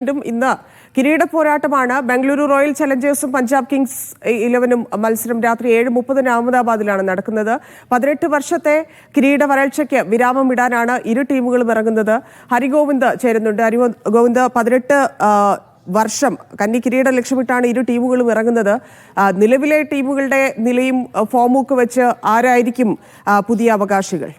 വീണ്ടും ഇന്ന് കിരീട പോരാട്ടമാണ് ബംഗളൂരു റോയൽ ചലഞ്ചേഴ്സും പഞ്ചാബ് കിങ്സ് ഇലവനും മത്സരം രാത്രി ഏഴ് മുപ്പതിന് അഹമ്മദാബാദിലാണ് നടക്കുന്നത്. പതിനെട്ട് വർഷത്തെ കിരീട വരൾച്ചയ്ക്ക് വിരാമം ഇടാനാണ് ഇരു ടീമുകളും ഇറങ്ങുന്നത്. ഹരിഗോവിന്ദ് ചേരുന്നുണ്ട്. ഹരി ഗോവിന്ദ് പതിനെട്ട് വർഷം കന്നി കിരീടം ലക്ഷ്യമിട്ടാണ് ഇരു ടീമുകളും ഇറങ്ങുന്നത്. നിലവിലെ ടീമുകളുടെ നിലയും ആ, വെച്ച് ആരായിരിക്കും പുതിയ അവകാശികൾ?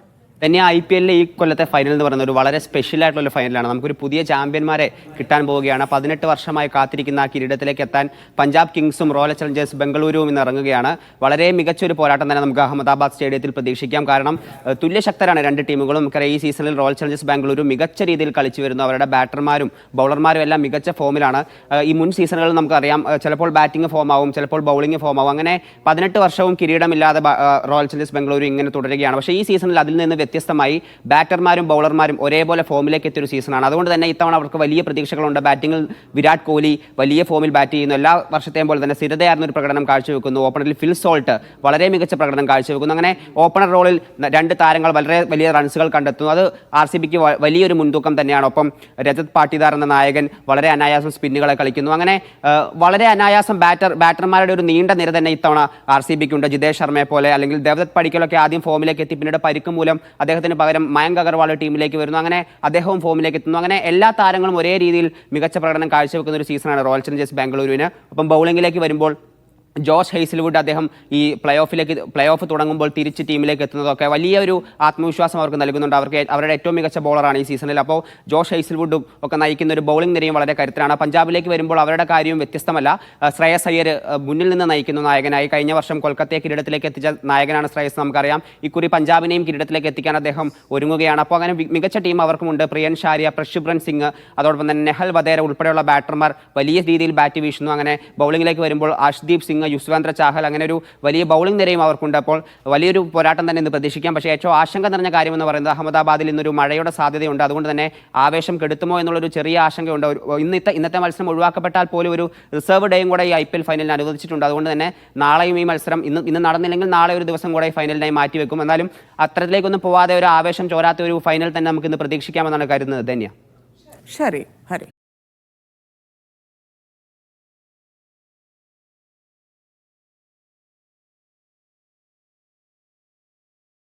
തന്നെ ഐ പി എല്ലിലെ ഈ കൊല്ലത്തെ ഫൈനൽ എന്ന് പറയുന്നത് ഒരു വളരെ സ്പെഷ്യൽ ആയിട്ടുള്ള ഫൈനലാണ് നമുക്കൊരു പുതിയ ചാമ്പ്യന്മാരെ കിട്ടാൻ പോവുകയാണ്. പതിനെട്ട് വർഷമായി കാത്തിരിക്കുന്ന ആ കിരീടത്തിലേക്ക് എത്താൻ പഞ്ചാബ് കിങ്സും റോയൽ ചലഞ്ചേഴ്സ് ബംഗളൂരുവും ഇന്ന് ഇറങ്ങുകയാണ്. വളരെ മികച്ച ഒരു പോരാട്ടം തന്നെ നമുക്ക് അഹമ്മദാബാദ് സ്റ്റേഡിയത്തിൽ പ്രതീക്ഷിക്കാം. കാരണം തുല്യശക്തരാണ് രണ്ട് ടീമുകളും. ഈ സീസണിൽ റോയൽ ചലഞ്ചേഴ്സ് ബാംഗ്ലൂരു മികച്ച രീതിയിൽ കളിച്ചു വരുന്നു. അവരുടെ ബാറ്റർമാരും ബൗളർമാരും എല്ലാം മികച്ച ഫോമിലാണ് ഈ മുൻ സീസണുകളിൽ നമുക്കറിയാം ചിലപ്പോൾ ബാറ്റിംഗ് ഫോം ആവും ചിലപ്പോൾ ബൗളിംഗ് ഫോം ആവും. അങ്ങനെ പതിനെട്ട് വർഷവും കിരീടമില്ലാതെ റോയൽ ചലഞ്ചേഴ്സ് ബംഗളൂരു ഇങ്ങനെ തുടരുകയാണ്. പക്ഷേ ഈ സീസണിൽ അതിൽ നിന്ന് വ്യത്യസ്തമായി ബാറ്റർമാരും ബൗളർമാരും ഒരേപോലെ ഫോമിലേക്ക് എത്തിയൊരു സീസണാണ്. അതുകൊണ്ട് തന്നെ ഇത്തവണ അവർക്ക് വലിയ പ്രതീക്ഷകളുണ്ട്. ബാറ്റിംഗിൽ വിരാട് കോഹ്ലി വലിയ ഫോമിൽ ബാറ്റ് ചെയ്യുന്നു. എല്ലാ വർഷത്തെയും പോലെ തന്നെ സ്ഥിരതയാർന്ന ഒരു പ്രകടനം കാഴ്ചവെക്കുന്നു. ഓപ്പണറിൽ ഫിൽ സോൾട്ട് വളരെ മികച്ച പ്രകടനം കാഴ്ചവെക്കുന്നു. അങ്ങനെ ഓപ്പണർ റോളിൽ രണ്ട് താരങ്ങൾ വളരെ വലിയ റൺസുകൾ കണ്ടെത്തുന്നു. അത് ആർ സി ബിക്ക് വലിയൊരു മുൻതൂക്കം തന്നെയാണ്. ഒപ്പം രജത് പാട്ടിദാർ എന്ന നായകൻ വളരെ അനായാസം സ്പിന്നുകളെ കളിക്കുന്നു. അങ്ങനെ വളരെ അനായാസം ബാറ്റർ ബാറ്റർമാരുടെ ഒരു നീണ്ട നിര തന്നെ ഇത്തവണ ആർ സി ബിക്ക് ഉണ്ട് ജിതേഷ് ശർമ്മയെ പോലെ അല്ലെങ്കിൽ ദേവദത്ത് പടിക്കലൊക്കെ ആദ്യം ഫോമിലേക്ക് എത്തി. പിന്നീട് പരിക്ക് മൂലം അദ്ദേഹത്തിന് പകരം മയങ്ക് അഗർവാൾ ടീമിലേക്ക് വരുന്നു. അങ്ങനെ അദ്ദേഹവും ഫോമിലേക്ക് എത്തുന്നു. അങ്ങനെ എല്ലാ താരങ്ങളും ഒരേ രീതിയിൽ മികച്ച പ്രകടനം കാഴ്ചവെക്കുന്ന ഒരു സീസണാണ് റോയൽ ചലഞ്ചേഴ്സ് ബാംഗ്ലൂരുവിന് ഒപ്പം ബൗളിംഗിലേക്ക് വരുമ്പോൾ ജോഷ് ഹെയ്സിൽവുഡ് അദ്ദേഹം ഈ പ്ലേ ഓഫിലേക്ക് പ്ലേ ഓഫ് തുടങ്ങുമ്പോൾ തിരിച്ച് ടീമിലേക്ക് എത്തുന്നതൊക്കെ വലിയൊരു ആത്മവിശ്വാസം അവർക്ക് നൽകുന്നുണ്ട്. അവർക്ക് അവരുടെ ഏറ്റവും മികച്ച ബോളറാണ് ഈ സീസണിൽ. അപ്പോൾ ജോഷ് ഹെയ്സിൽവുഡും ഒക്കെ നയിക്കുന്ന ഒരു ബൗളിംഗ് നിരയും വളരെ കരുത്തരാണ്. പഞ്ചാബിലേക്ക് വരുമ്പോൾ അവരുടെ കാര്യവും വ്യത്യസ്തമല്ല. ശ്രേയസ് അയ്യർ മുന്നിൽ നിന്ന് നയിക്കുന്ന നായകനായി കഴിഞ്ഞ വർഷം കൊൽക്കത്തയെ കിരീടത്തിലേക്ക് എത്തിച്ച നായകനാണ് ശ്രേയസ് നമുക്കറിയാം. ഇക്കുറി പഞ്ചാബിനെയും കിരീടത്തിലേക്ക് എത്തിക്കാൻ അദ്ദേഹം ഒരുങ്ങുകയാണ്. അപ്പോൾ അങ്ങനെ മികച്ച ടീം അവർക്കുമുണ്ട്. പ്രിയൻ ഷാരിയ പ്രശുഭ്രൻ സിംഗ് അതോടൊപ്പം തന്നെ നെഹൽ വധേര ഉൾപ്പെടെയുള്ള ബാറ്റർമാർ വലിയ രീതിയിൽ ബാറ്റ് വീശുന്നു. അങ്ങനെ ബൗളിംഗിലേക്ക് വരുമ്പോൾ അഷ്ദീപ് സിംഗ് യുസ്വേന്ദ്ര ചാഹൽ അങ്ങനെ ഒരു വലിയ ബൗളിംഗ് നിരയും അവർക്കുണ്ട്. അപ്പോൾ വലിയൊരു പോരാട്ടം തന്നെ ഇന്ന് പ്രതീക്ഷിക്കാം. പക്ഷേ ഏറ്റവും ആശങ്ക നിറഞ്ഞ കാര്യമെന്ന് പറയുന്നത് അഹമ്മദാബാദിൽ ഇന്നൊരു മഴയുടെ സാധ്യതയുണ്ട്. അതുകൊണ്ട് തന്നെ ആവേശം കെടുത്തുമോ എന്നുള്ളൊരു ചെറിയ ആശങ്കയുണ്ട്. ഇന്നത്തെ ഇന്നത്തെ മത്സരം ഒഴിവാക്കപ്പെട്ടാൽ പോലും ഒരു റിസർവ് ഡേയും കൂടെ ഈ ഐ പി എൽ ഫൈനലിന് അനുവദിച്ചിട്ടുണ്ട്. അതുകൊണ്ട് തന്നെ നാളെയും ഈ മത്സരം ഇന്ന് ഇന്ന് നടന്നില്ലെങ്കിൽ നാളെ ഒരു ദിവസം കൂടെ ഫൈനലിനായി മാറ്റിവെക്കും എന്നാലും അത്തരത്തിലേക്കൊന്നും പോവാതെ ഒരു ആവേശം ചോരാത്ത ഒരു ഫൈനൽ തന്നെ നമുക്ക് ഇന്ന് പ്രതീക്ഷിക്കാമെന്നാണ് കരുതുന്നത്. ധന്യ. ശരി ഹരി.